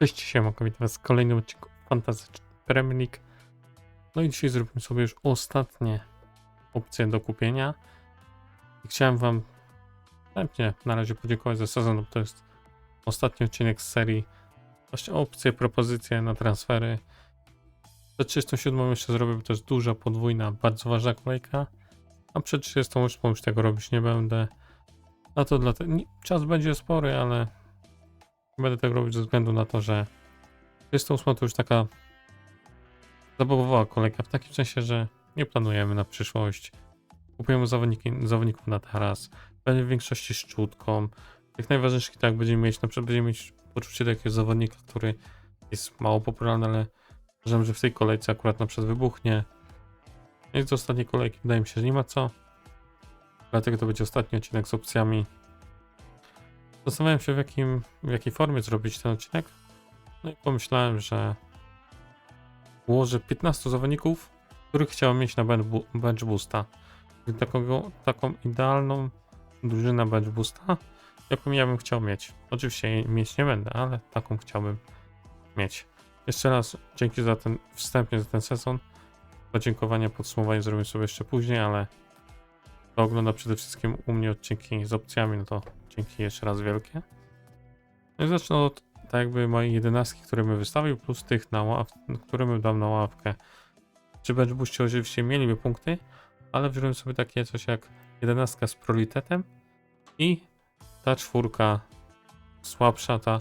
Cześć, siemanko, witam was w kolejnym odcinku Fantasy Premier League. No i dzisiaj zrobimy sobie już ostatnie opcje do kupienia. I chciałem wam wstępnie na razie podziękować za sezon, bo to jest ostatni odcinek z serii. Właśnie opcje, propozycje na transfery. Przed 37 jeszcze zrobię, bo to jest duża, podwójna, bardzo ważna kolejka. A przed 38 już tego robić nie będę. A to dlatego, czas będzie spory, ale będę tego robić ze względu na to, że 38 to już taka zabawowa kolejka, w takim sensie, że nie planujemy na przyszłość. Kupujemy zawodników na teraz. Będzie w większości szczutką. Tych najważniejszych tak będziemy mieć, na przykład będziemy mieć poczucie takiego zawodnika, który jest mało popularny, ale uważam, że w tej kolejce akurat na przykład wybuchnie. Jest do ostatniej kolejki, wydaje mi się, że nie ma co. Dlatego to będzie ostatni odcinek z opcjami. Zastanawiałem się w, jakim, w jakiej formie zrobić ten odcinek. No i pomyślałem, że ułożę 15 zawodników, których chciałem mieć na bench, boosta. I Takogo, taką idealną drużynę bench boosta, jaką ja bym chciał mieć. Oczywiście mieć nie będę, ale taką chciałbym mieć. Jeszcze raz dzięki za ten wstępnie za ten sezon. Podziękowania, podsumowanie zrobię sobie jeszcze później, ale kto ogląda przede wszystkim u mnie odcinki z opcjami, no to dzięki jeszcze raz wielkie. No i zacznę od tak jakby mojej jedenastki, które bym wystawił, plus tych, na ław, które bym dał na ławkę. Przy bench boostie oczywiście mieliby punkty, ale wziąłem sobie takie coś jak jedenastka z priorytetem i ta czwórka słabsza, ta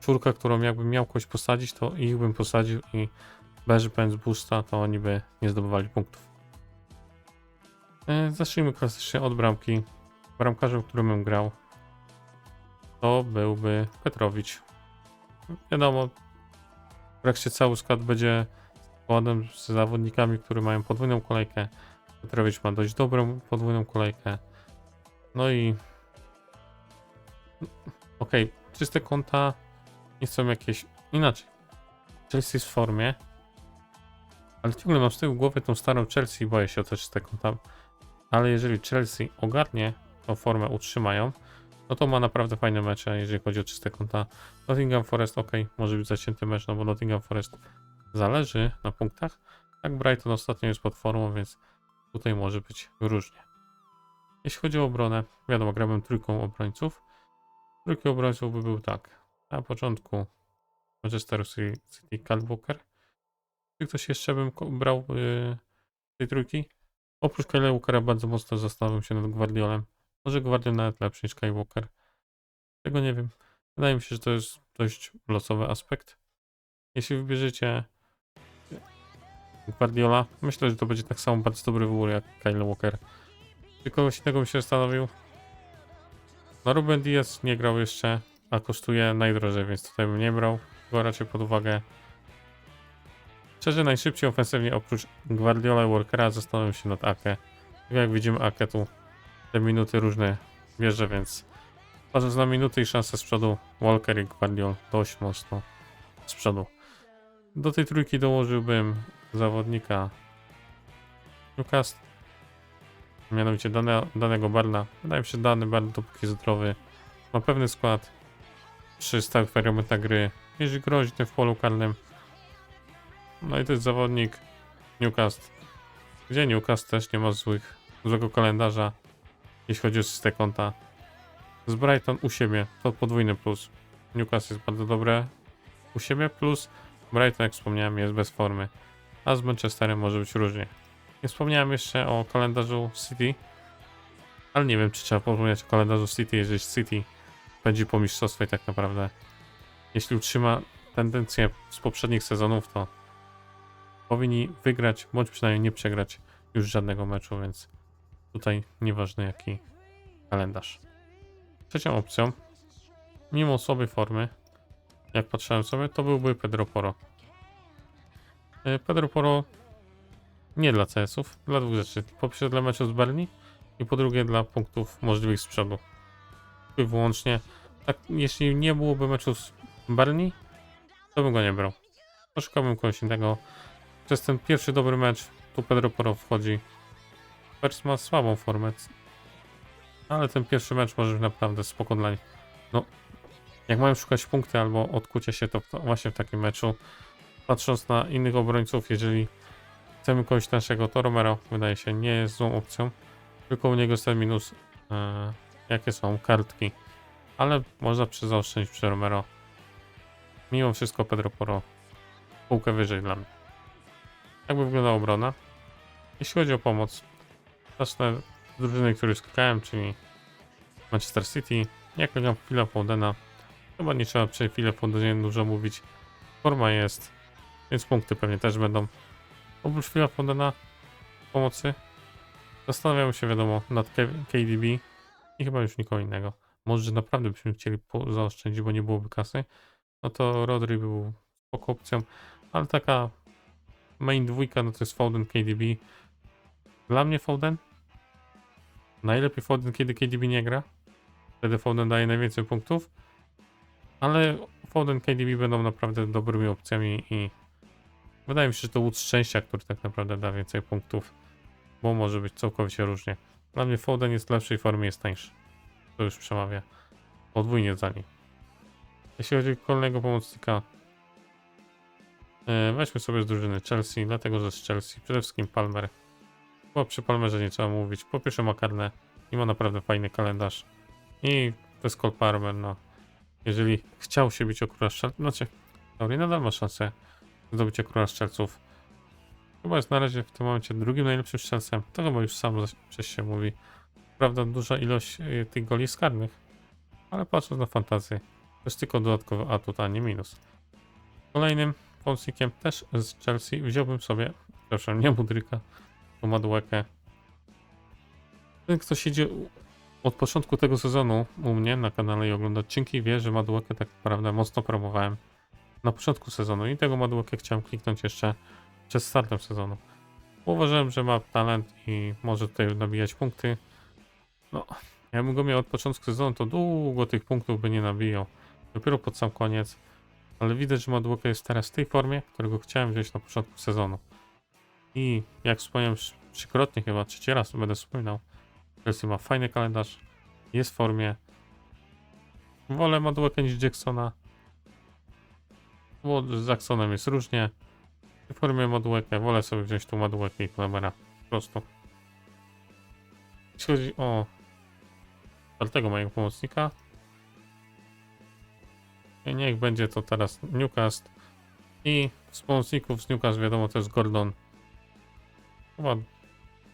czwórka, którą jakbym miał kogoś posadzić, to ich bym posadził i bez bench boosta to oni by nie zdobywali punktów. E, Zacznijmy klasycznie od bramki. Bramkarzem, którym bym grał, to byłby Petrowicz. Wiadomo, trakcie cały skład będzie składem z zawodnikami, którzy mają podwójną kolejkę. Petrowicz ma dość dobrą podwójną kolejkę. No i okej, czyste konta nie są jakieś inaczej. Chelsea jest w formie, ale ciągle mam z tyłu głowy tą starą Chelsea i boję się o te czyste konta. Ale jeżeli Chelsea ogarnie tą formę, utrzymają, no to ma naprawdę fajne mecze, jeżeli chodzi o czyste konta. Nottingham Forest, ok, może być zacięty mecz, no bo Nottingham Forest zależy na punktach. Tak, Brighton ostatnio jest pod formą, więc tutaj może być różnie. Jeśli chodzi o obronę, wiadomo, grałem trójką obrońców. Trójki obrońców by był tak. Na początku Manchester City, Kyle Walker. Czy ktoś jeszcze bym brał yy, tej trójki? Oprócz Kyle Walkera bardzo mocno zastanawiam się nad Guardiolem. Może Guardiol nawet lepszy niż Kyle Walker. Tego nie wiem. Wydaje mi się, że to jest dość losowy aspekt. Jeśli wybierzecie Guardiola, myślę, że to będzie tak samo bardzo dobry wybór jak Kyle Walker. Czy kogoś innego bym się zastanowił? No Ruben Diaz nie grał jeszcze, a kosztuje najdrożej, więc tutaj bym nie brał go raczej pod uwagę. Szczerze najszybciej ofensywnie oprócz Guardiola i Walkera zastanawiam się nad. Tak Jak widzimy Ake tu te minuty różne bierze, więc patrząc na minuty i szanse z przodu Walker i Guardiol dość mocno z przodu. Do tej trójki dołożyłbym zawodnika Newcastle, mianowicie dane, danego Barna. Wydaje mi się, dany Barn dopóki zdrowy ma pewny skład przy stałych gry, jeśli groźny w polu karnym. No i to jest zawodnik Newcastle, gdzie Newcastle też nie ma złych, złego kalendarza, jeśli chodzi o system konta. Z Brighton u siebie to podwójny plus. Newcastle jest bardzo dobre u siebie, plus Brighton, jak wspomniałem, jest bez formy. A z Manchesterem może być różnie. Nie wspomniałem jeszcze o kalendarzu City, ale nie wiem, czy trzeba wspomnieć o kalendarzu City, jeżeli City będzie po mistrzostwie tak naprawdę. Jeśli utrzyma tendencję z poprzednich sezonów, to powinni wygrać, bądź przynajmniej nie przegrać już żadnego meczu, więc tutaj nieważne jaki kalendarz. Trzecią opcją, mimo słabej formy, jak patrzyłem sobie, to byłby Pedro Poro. E, Pedro Poro nie dla CS-ów, dla dwóch rzeczy. Po pierwsze dla meczu z Berni i po drugie dla punktów możliwych z przodu. I wyłącznie. Tak, jeśli nie byłoby meczu z Berni, to bym go nie brał. Poszukałbym kogoś innego. Przez ten pierwszy dobry mecz tu Pedro Poro wchodzi. Pers ma słabą formę, ale ten pierwszy mecz może być naprawdę spoko dla nich. No, jak mają szukać punkty albo odkucia się, to właśnie w takim meczu, patrząc na innych obrońców, jeżeli chcemy kogoś naszego, to Romero wydaje się nie jest złą opcją, tylko u niego jest ten minus, e, jakie są kartki, ale można przy zaoszczędzić przy Romero. Mimo wszystko Pedro Poro półkę wyżej dla mnie. Jak by wyglądała obrona? Jeśli chodzi o pomoc, zacznę z drużyny, której skakałem, czyli Manchester City. Jak wygram Phila Fodena, chyba nie trzeba przy Philip Fodenie dużo mówić. Forma jest, więc punkty pewnie też będą. Oprócz Phila Fodena pomocy zastanawiam się, wiadomo, nad KDB i chyba już nikogo innego. Może naprawdę byśmy chcieli zaoszczędzić, bo nie byłoby kasy. No to Rodri był spoko opcją, ale taka main dwójka, no to jest Foden, KDB. Dla mnie Foden. Najlepiej Foden, kiedy KDB nie gra. Wtedy Foden daje najwięcej punktów. Ale Foden, KDB będą naprawdę dobrymi opcjami i wydaje mi się, że to łód szczęścia, który tak naprawdę da więcej punktów, bo może być całkowicie różnie. Dla mnie Foden jest w lepszej formie, jest tańszy. To już przemawia podwójnie za nim. Jeśli chodzi o kolejnego pomocnika, weźmy sobie z drużyny Chelsea, dlatego że z Chelsea przede wszystkim Palmer. Bo przy Palmerze nie trzeba mówić. Po pierwsze ma karne i ma naprawdę fajny kalendarz. I to jest Cole Palmer, no. Jeżeli chciał się bić o króla strzelców, znaczy, Tauri nadal ma szansę zdobycia króla strzelców. Chyba jest na razie w tym momencie drugim najlepszym strzelcem. To chyba już sam przez się mówi. Prawda, duża ilość y, tych goli jest karnych. Ale patrząc na fantazję, to jest tylko dodatkowy atut, a nie minus. Kolejnym pomocnikiem też z Chelsea wziąłbym sobie, przepraszam, nie Mudryka, tylko Maduekę. Ten, kto siedzi od początku tego sezonu u mnie na kanale i ogląda odcinki, wie, że Maduekę tak naprawdę mocno promowałem na początku sezonu i tego Maduekę chciałem kliknąć jeszcze przed startem sezonu. Uważałem, że ma talent i może tutaj nabijać punkty. No, jakbym go miał od początku sezonu, to długo tych punktów by nie nabijał. Dopiero pod sam koniec. Ale widać, że Maduekę jest teraz w tej formie, którego chciałem wziąć na początku sezonu. I jak wspomniałem trzykrotnie chyba, trzeci raz będę wspominał, Chelsea ma fajny kalendarz, jest w formie. Wolę Maduekę niż Jacksona. Bo z Jacksonem jest różnie. W formie Maduekę wolę sobie wziąć tu Maduekę i Klemera. Po prostu. Jeśli chodzi o czwartego mojego pomocnika, niech będzie to teraz Newcastle. I pomocników z Newcastle wiadomo to jest Gordon. Chyba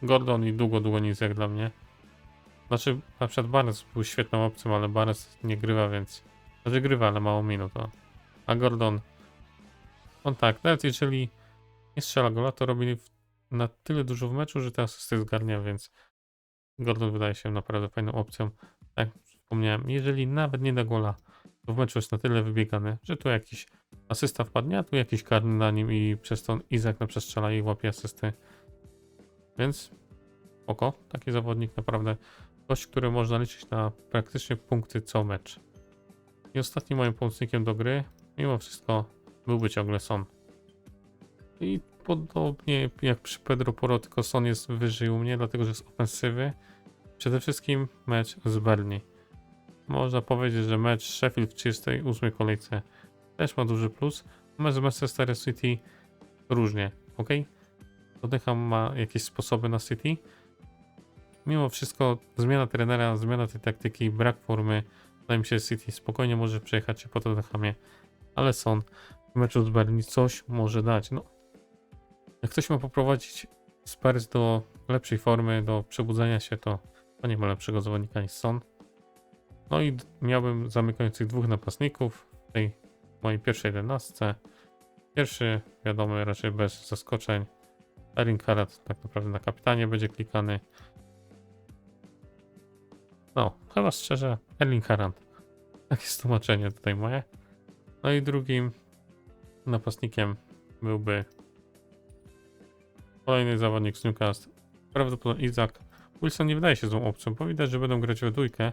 Gordon i długo, długo nic jak dla mnie. Znaczy, na przykład Barnes był świetną opcją, ale Barnes nie grywa, więc... Znaczy grywa, ale mało minut. O. A Gordon... On tak, nawet jeżeli nie strzela gola, to robi w- na tyle dużo w meczu, że te asysty zgarnia, więc Gordon wydaje się naprawdę fajną opcją. Tak jak wspomniałem, jeżeli nawet nie da gola, to w meczu jest na tyle wybiegany, że tu jakiś asysta wpadnie, a tu jakiś karny na nim i przez to Izak na przestrzela i łapie asysty. Więc oko, taki zawodnik naprawdę gość, który można liczyć na praktycznie punkty co mecz. I ostatnim moim pomocnikiem do gry, mimo wszystko, byłby ciągle Son. I podobnie jak przy Pedro Poro, tylko Son jest wyżej u mnie, dlatego że z ofensywy. Przede wszystkim mecz z Bernie. Można powiedzieć, że mecz Sheffield w 38 kolejce też ma duży plus. Mecz z Manchester City różnie, ok? Tottenham ma jakieś sposoby na City. Mimo wszystko zmiana trenera, zmiana tej taktyki, brak formy. Wydaje mi się, City spokojnie może przejechać się po Tottenhamie. Ale Son w meczu z Berlin coś może dać. No, jak ktoś ma poprowadzić Spurs do lepszej formy, do przebudzenia się, to, to nie ma lepszego zawodnika niż Son. No i miałbym zamykających dwóch napastników w tej mojej pierwszej jedenastce. Pierwszy, wiadomo, raczej bez zaskoczeń. Erling Haaland tak naprawdę na kapitanie będzie klikany. No, chyba szczerze, Erling Haaland. Takie jest tłumaczenie tutaj moje. No i drugim napastnikiem byłby kolejny zawodnik z Newcastle. Prawdopodobnie Izak. Wilson nie wydaje się złą opcją, bo widać, że będą grać we dwójkę.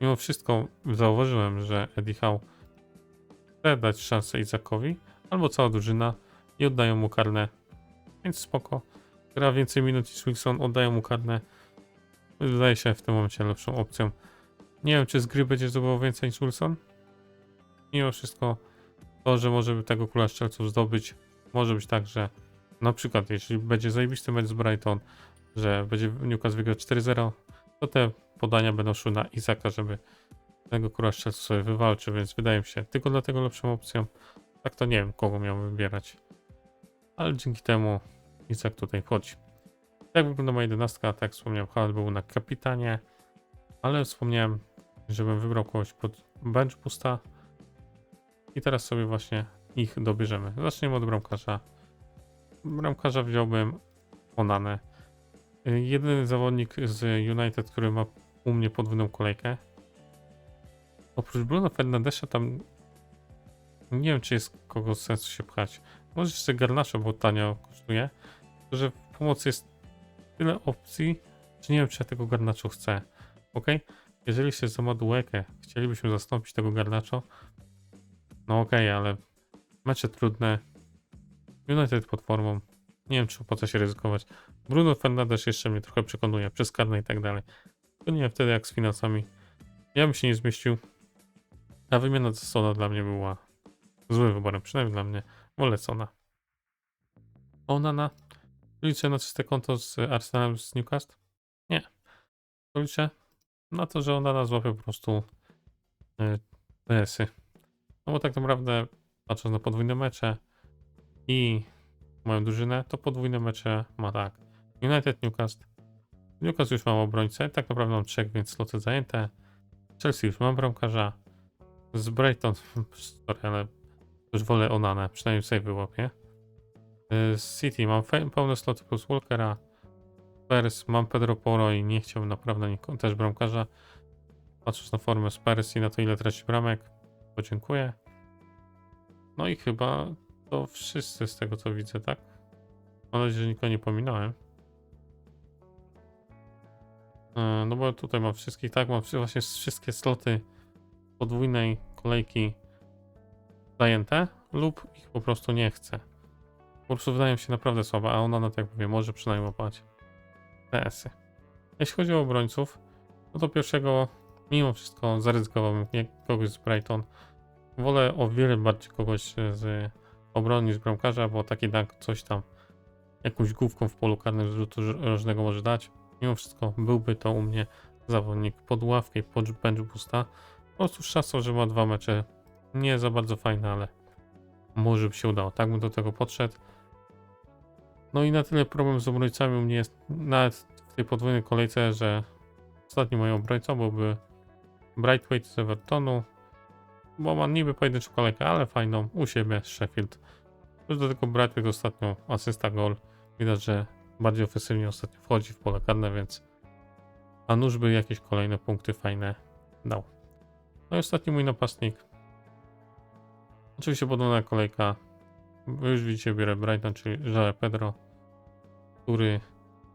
Mimo wszystko zauważyłem, że Eddie Howe chce dać szansę Izakowi, albo cała drużyna i oddają mu karne. Więc spoko. Gra więcej minut niż Wilson, oddają mu karne. Wydaje się w tym momencie lepszą opcją. Nie wiem, czy z gry będzie zdobywał więcej niż Wilson, mimo wszystko to, że możemy tego króla strzelców zdobyć, może być tak, że na przykład jeśli będzie zajebisty mecz z Brighton, że będzie Newcastle wygrać 4-0, to te podania będą szły na Izaka, żeby tego króla strzelców sobie wywalczył, więc wydaje mi się tylko dlatego lepszą opcją. Tak to nie wiem, kogo miał wybierać. Ale dzięki temu Izak tutaj wchodzi. Jak wygląda moja jedenastka? Tak wspomniałem, Haaland był na kapitanie, ale wspomniałem, żebym wybrał kogoś pod bench boosta. I teraz sobie właśnie ich dobierzemy. Zaczniemy od bramkarza. Bramkarza wziąłbym Onanę. Jedyny zawodnik z United, który ma u mnie podwójną kolejkę. Oprócz Bruno Fernandesza tam nie wiem, czy jest kogo sensu się pchać. Może jeszcze Garnacho, bo tanio kosztuje. To, że w pomocy jest tyle opcji, że nie wiem, czy ja tego Garnacho chcę. Ok? Jeżeli się za chcielibyśmy zastąpić tego Garnacho, no okej, ale mecze trudne. United pod formą. Nie wiem, czy po co się ryzykować. Bruno Fernandes jeszcze mnie trochę przekonuje, przez karne i tak dalej. To nie wiem wtedy jak z finansami. Ja bym się nie zmieścił. A wymiana Sona dla mnie była złym wyborem, przynajmniej dla mnie. Wolę Sona. Onana. Liczę na czyste konto z Arsenalem z Newcastle? Nie. Liczę na to, że Onana złapie po prostu y, PS-y. No bo tak naprawdę, patrząc na podwójne mecze i moją drużynę, to podwójne mecze ma tak. United, Newcastle. Newcastle już mam obrońcę, tak naprawdę mam trzech, więc sloty zajęte. Chelsea już mam bramkarza. Z Brighton, sorry, ale już wolę Onanę, przynajmniej sobie wyłapię. Z City mam pełne sloty plus Walkera. Spurs mam Pedro Poro i nie chciałbym naprawdę nikogo, też bramkarza. Patrząc na formę Spurs i na to ile traci bramek, podziękuję. No i chyba to wszyscy z tego co widzę, tak? Mam nadzieję, że nikogo nie pominąłem. E, No bo tutaj mam wszystkich, tak, mam właśnie wszystkie sloty podwójnej kolejki zajęte lub ich po prostu nie chcę. Prostu wydają się naprawdę słabe, a ona, no tak mówię, może przynajmniej łapać PS-y. Jeśli chodzi o obrońców, no to pierwszego mimo wszystko zaryzykowałbym kogoś z Brighton. Wolę o wiele bardziej kogoś z obrony niż bramkarza, bo taki dunk coś tam jakąś główką w polu karnym z rzutu może dać. Mimo wszystko byłby to u mnie zawodnik pod ławkę i pod bench boosta. Po prostu z szansą, że ma dwa mecze nie za bardzo fajne, ale może by się udało. Tak bym do tego podszedł. No i na tyle problem z obrońcami u mnie jest nawet w tej podwójnej kolejce, że ostatnim moim obrońcą byłby Brightweight z Evertonu, bo ma niby pojedynczą kolejkę, ale fajną u siebie Sheffield. Już do tego Brightweight ostatnio asysta gol. Widać, że bardziej ofensywnie ostatnio wchodzi w pole karne, więc a nuż by jakieś kolejne punkty fajne dał. No i ostatni mój napastnik. Oczywiście podobna kolejka. Już widzicie, biorę Brighton, czyli Joe Pedro, który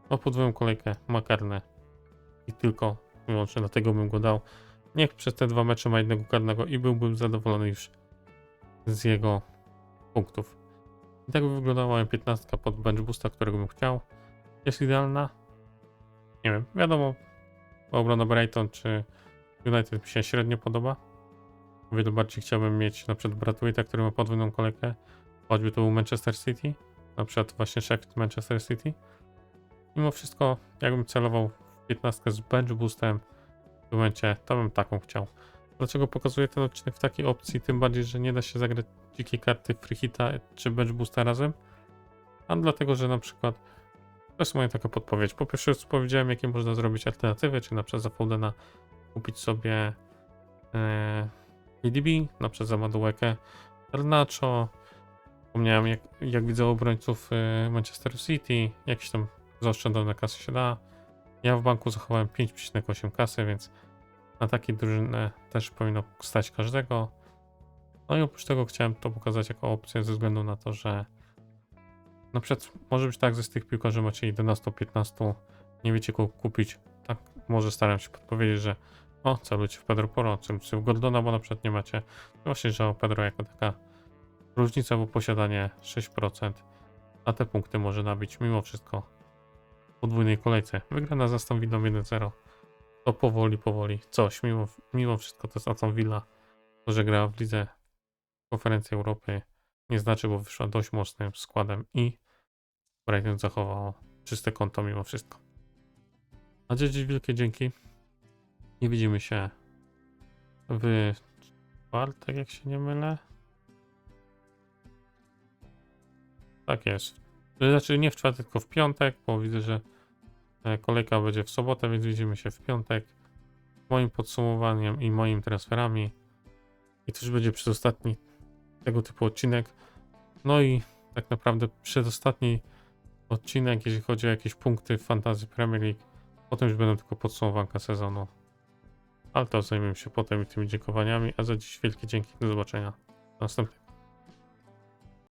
ma podwójną kolejkę, ma karne i tylko wyłącznie dlatego bym go dał. Niech przez te dwa mecze ma jednego karnego i byłbym zadowolony już z jego punktów. I tak by wyglądała moja 15 pod bench boosta, którego bym chciał. Jest idealna? Nie wiem, wiadomo, obrona Brighton czy United mi się średnio podoba. O wiele bardziej chciałbym mieć na przykład Bradwaita, który ma podwójną kolejkę, choćby to był Manchester City, na przykład właśnie Sheffield Manchester City. Mimo wszystko, jakbym celował w 15 z bench boostem w tym momencie, to bym taką chciał. Dlaczego pokazuję ten odcinek w takiej opcji? Tym bardziej, że nie da się zagrać dzikiej karty free hita czy bench boosta razem. A dlatego, że na przykład to jest moja taka podpowiedź. Po pierwsze już powiedziałem, jakie można zrobić alternatywy, czyli na przykład za Foldena kupić sobie e, EDB, na przykład za Maduekę, Garnacho. Wspomniałem, jak, jak widzę obrońców e, Manchester City, jakieś tam zaoszczędzone kasy się da. Ja w banku zachowałem 5,8 kasy, więc na takiej drużynę też powinno stać każdego. No i oprócz tego chciałem to pokazać jako opcję ze względu na to, że na przykład może być tak, że z tych piłkarzy macie 11-15, nie wiecie kogo kupić. Tak, może staram się podpowiedzieć, że o, celujcie w Pedro Poro, celujcie w Gordona, bo na przykład nie macie. Właśnie, że o Pedro jako taka różnica, bo posiadanie 6%, a te punkty może nabić mimo wszystko w podwójnej kolejce. Wygrana z Aston Villą 1-0. To powoli, powoli coś. Mimo, mimo wszystko to jest Aston Villa, to, że gra w lidze konferencji Europy nie znaczy, bo wyszła dość mocnym składem i Brighton zachowało czyste konto mimo wszystko. A dziś wielkie dzięki. Nie widzimy się w czwartek, jak się nie mylę. Tak jest. Znaczy nie w czwartek, tylko w piątek, bo widzę, że e, kolejka będzie w sobotę, więc widzimy się w piątek. Moim podsumowaniem i moimi transferami. I już będzie przedostatni tego typu odcinek. No i tak naprawdę przedostatni odcinek, jeśli chodzi o jakieś punkty w Fantasy Premier League. Potem już będą tylko podsumowanka sezonu. Ale to zajmiemy się potem i tymi dziękowaniami. A za dziś wielkie dzięki. Do zobaczenia. Następny.